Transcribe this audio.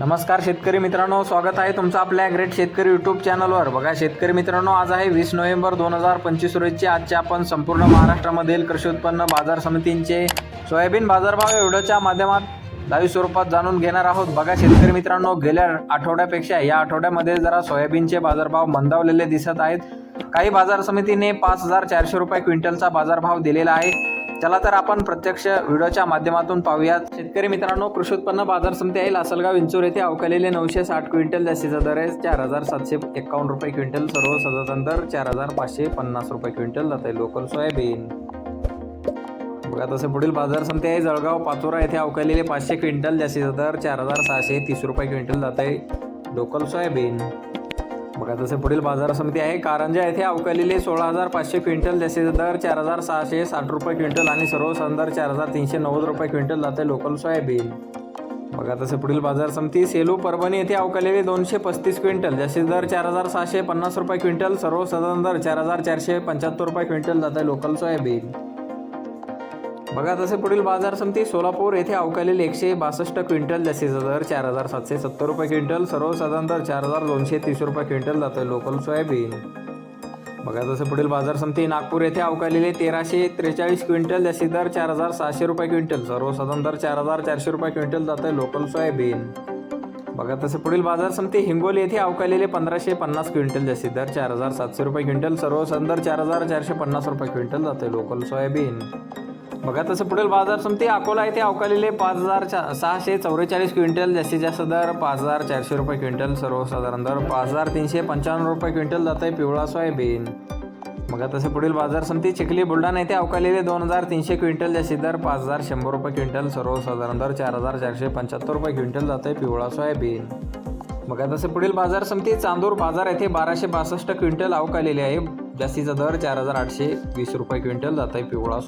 नमस्कार शेतकरी मित्रांनो स्वागत आहे तुमचं आपल्या ग्रेट शेतकरी यूट्यूब चॅनलवर बघा शेतकरी मित्रांनो आज आहे वीस नोव्हेंबर दोन हजार पंचवीस रोजीचे आजचे आपण संपूर्ण महाराष्ट्रामधील कृषी उत्पन्न बाजार समितींचे सोयाबीन बाजारभाव एवढ्याच्या माध्यमात लाईव्ह स्वरूपात जाणून घेणार आहोत. बघा शेतकरी मित्रांनो गेल्या आठवड्यापेक्षा या आठवड्यामध्ये जरा सोयाबीनचे बाजारभाव मंदावलेले दिसत आहेत. काही बाजार समितीने पाच हजार चारशे रुपये क्विंटलचा बाजारभाव दिलेला आहे. चला तर आपण प्रत्यक्ष व्हिडिओच्या माध्यमातून पाहूयात. शेतकरी मित्रांनो कृषी उत्पन्न बाजार समिती आहे लासलगाव विंचूर येथे अवकालेले नऊशे साठ क्विंटल जास्तीचा दर आहे. चार हजार सातशे एकावन्न रुपये क्विंटल सर्व सदन दर चार हजार पाचशे पन्नास रुपये क्विंटल जात आहे लोकल सोयाबीन. बघा तसे पुढील बाजार समिती आहे. जळगाव पाचोरा येथे अवकालेले पाचशे क्विंटल जास्तीचा दर चार हजार सहाशे तीस रुपये क्विंटल जात आहे. Local soybean. बघा तसे पुढील बाजार समिती आहे कारंजा येथे अवकालेले सोळा हजार पाचशे क्विंटल जसे दर चार हजार सहाशे साठ रुपये क्विंटल आणि सर्व दर चार हजार तीनशे नव्वद रुपये क्विंटल जाते लोकल सोयाबीन. बघा तसे पुढील बाजार समिती सेलू परभणी येथे अवकालेले दोनशे पस्तीस क्विंटल जसे दर चार हजार सहाशे पन्नास रुपये क्विंटल सर्व दर चार हजार चारशे पंच्याहत्तर रुपये क्विंटल जाते लोकल सोयाबीन. बघा तसे पुढील बाजार समिती सोलापूर येथे अवकालेले एकशे बासष्ट क्विंटल जास्तीचा दर चार हजार सातशे सत्तर रुपये क्विंटल सर्व दर चार हजार दोनशे तीस रुपये क्विंटल जातं लोकल सोयाबीन. बघा तसं पुढील बाजार समिती नागपूर येथे अवकालेले तेराशे त्रेचाळीस क्विंटल जास्तीत दर चार हजार सहाशे रुपये क्विंटल सर्व दर चार हजार चारशे रुपये क्विंटल जातं लोकल सोयाबीन. बघा तसं पुढील बाजार समिती हिंगोली येथे अवकालेले पंधराशे पन्नास क्विंटल जास्तीत दर चार हजार सातशे रुपये क्विंटल सर्व दर चार हजार चारशे पन्नास रुपये क्विंटल जाते लोकल सोयाबीन. बघा तसं पुढील बाजार समिती अकोला येथे अवकालेले पाच हजार चा सहाशे चौवेचाळीस क्विंटल जास्तीत जास्त दर पाच हजार चारशे रुपये क्विंटल सर्वसाधारण दर पाच हजार तीनशे पंचावन्न रुपये क्विंटल जात आहे पिवळा सोयाबीन. बघा तसे पुढील बाजार समिती चिखली बुलढाणा येथे अवकालेले दोन हजार तीनशे क्विंटल जास्तीत दर पाच हजार शंभर रुपये क्विंटल सर्वसाधारण दर चार हजार चारशे पंच्याहत्तर रुपये क्विंटल जात आहे पिवळा सोयाबीन. बघा तसे पुढील बाजार समिती चांदूर बाजार येथे बाराशे बासष्ट क्विंटल अवकालेले आहे जास्तीचा दर चार हजार आठशे वीस रुपये क्विंटल जात आहे पिवळा